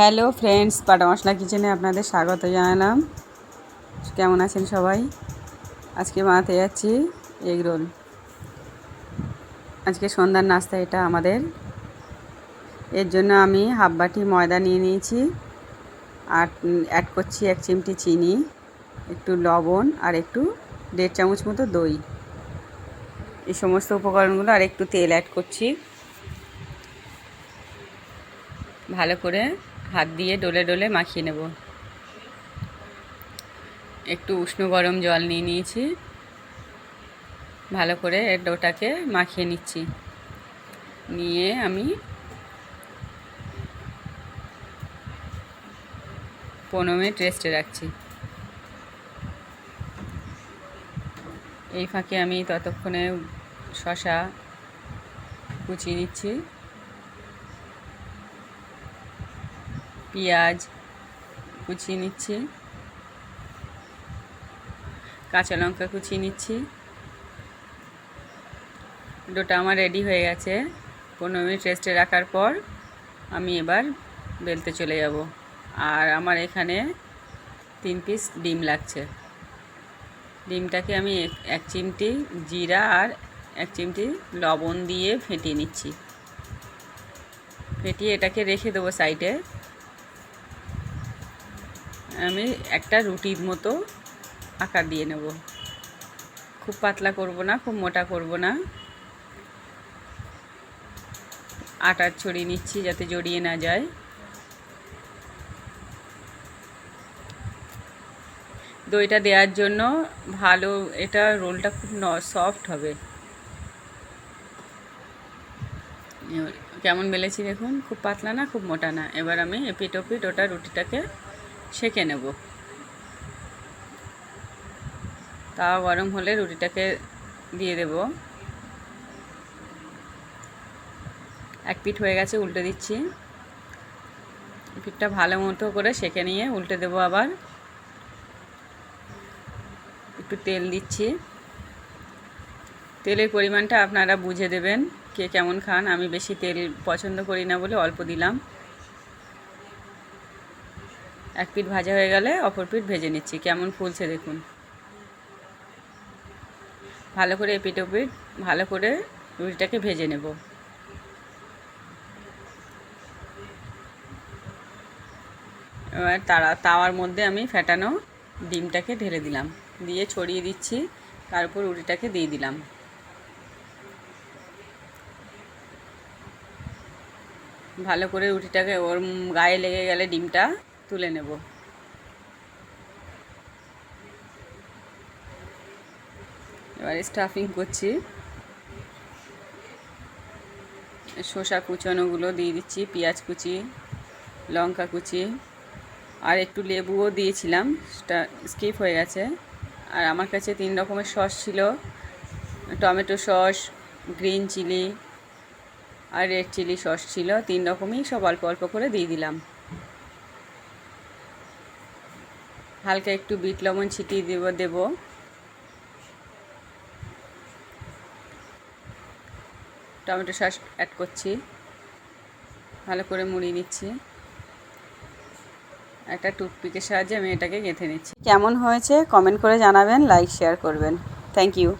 Hello friends, পাটা মশলা কিচেনে আপনাদের স্বাগত জানালাম। কেমন আছেন সবাই? আজকে বানাতে যাচ্ছি এগ রোল। আজকে সন্ধ্যার নাস্তা এটা আমাদের। এর জন্য আমি হাফ বাটি ময়দা নিয়ে নিয়েছি আর অ্যাড করছি এক চিমটি চিনি, একটু লবণ আর একটু দেড় চামচ মতো দই। এই সমস্ত উপকরণগুলো আর একটু তেল অ্যাড করছি। ভালো করে হাত দিয়ে ডলে ডলে মাখিয়ে নেব। একটু উষ্ণ গরম জল নিয়ে নিয়েছি। ভালো করে এর ডোটাকে মাখিয়ে নিচ্ছি। নিয়ে আমি পনেরো মিনিট রেস্টে রাখছি। এই ফাঁকে আমি ততক্ষণে শশা কুচিয়ে নিচ্ছি। পেঁয়াজ কুচিয়ে নিচ্ছি। কাঁচা লঙ্কা কুচিয়ে নিচ্ছি। ডোটা আমার রেডি হয়ে গেছে। পনেরো মিনিট রেস্টে রাখার পর আমি এবার বেলতে চলে যাব। আর আমার এখানে তিন পিস ডিম লাগছে। ডিমটাকে আমি এক চিমটি জিরা আর এক চিমটি লবণ দিয়ে ফেটিয়ে নিচ্ছি। ফেটিয়ে এটাকে রেখে দেবো সাইডে আমি একটা রুটির মতো আকার দিয়ে নেব। খুব পাতলা করব না, খুব মোটা করব না। আটার ছড়িয়ে নিচ্ছি যাতে জড়িয়ে না যায়। দইটা দেওয়ার জন্য ভালো, এটা রোলটা খুব সফট হবে। কেমন বেলেছি দেখুন, খুব পাতলা না, খুব মোটা না। এবার আমি এপিট ওপিট ওটা রুটিটাকে সেঁকে নেব। তাওয়া গরম হলে রুটিটাকে দিয়ে দেব। এক পিঠ হয়ে গেছে, উল্টে দিচ্ছি। পিঠটা ভালো মতো করে সেঁকে নিয়ে উল্টে দেব আবার। একটু তেল দিচ্ছি। তেলের পরিমাণটা আপনারা বুঝে দেবেন, কে কেমন খান। আমি বেশি তেল পছন্দ করি না বলে অল্প দিলাম। এক পিঠ ভাজা হয়ে গেলে অপর পিঠ ভেজে নিচ্ছি। কেমন ফুলছে দেখুন। ভালো করে এপিট ওপিট ভালো করে রুটিটাকে ভেজে নেব। এবার তারা তাওয়ার মধ্যে আমি ফ্যাটানো ডিমটাকে ঢেলে দিলাম। দিয়ে ছড়িয়ে দিচ্ছি, তার উপর রুটিটাকে দিয়ে দিলাম। ভালো করে রুটিটাকে ওর গায়ে লেগে গেলে ডিমটা তুলে নেব। এবার স্টাফিং করছি। শসা কুচানোগুলো দিয়ে দিচ্ছি, পেঁয়াজ কুচি, লঙ্কা কুচি, আর একটু লেবুও দিয়েছিলাম স্কিপ হয়ে গেছে। আর আমার কাছে তিন রকমের সস ছিল, টমেটো সস গ্রিন চিলি আর রেড চিলি সস ছিল। তিন রকমই সব অল্প অল্প করে দিয়ে দিলাম। হালকা একটু বিট লবণ ছিটিয়ে দেব দেব। টমেটো সস অ্যাড করছি। ভালো করে মুড়িয়ে নিচ্ছি। একটা টুথপিকের সাহায্যে আমি এটাকে গেঁথে নিচ্ছি। কেমন হয়েছে কমেন্ট করে জানাবেন, লাইক শেয়ার করবেন। Thank you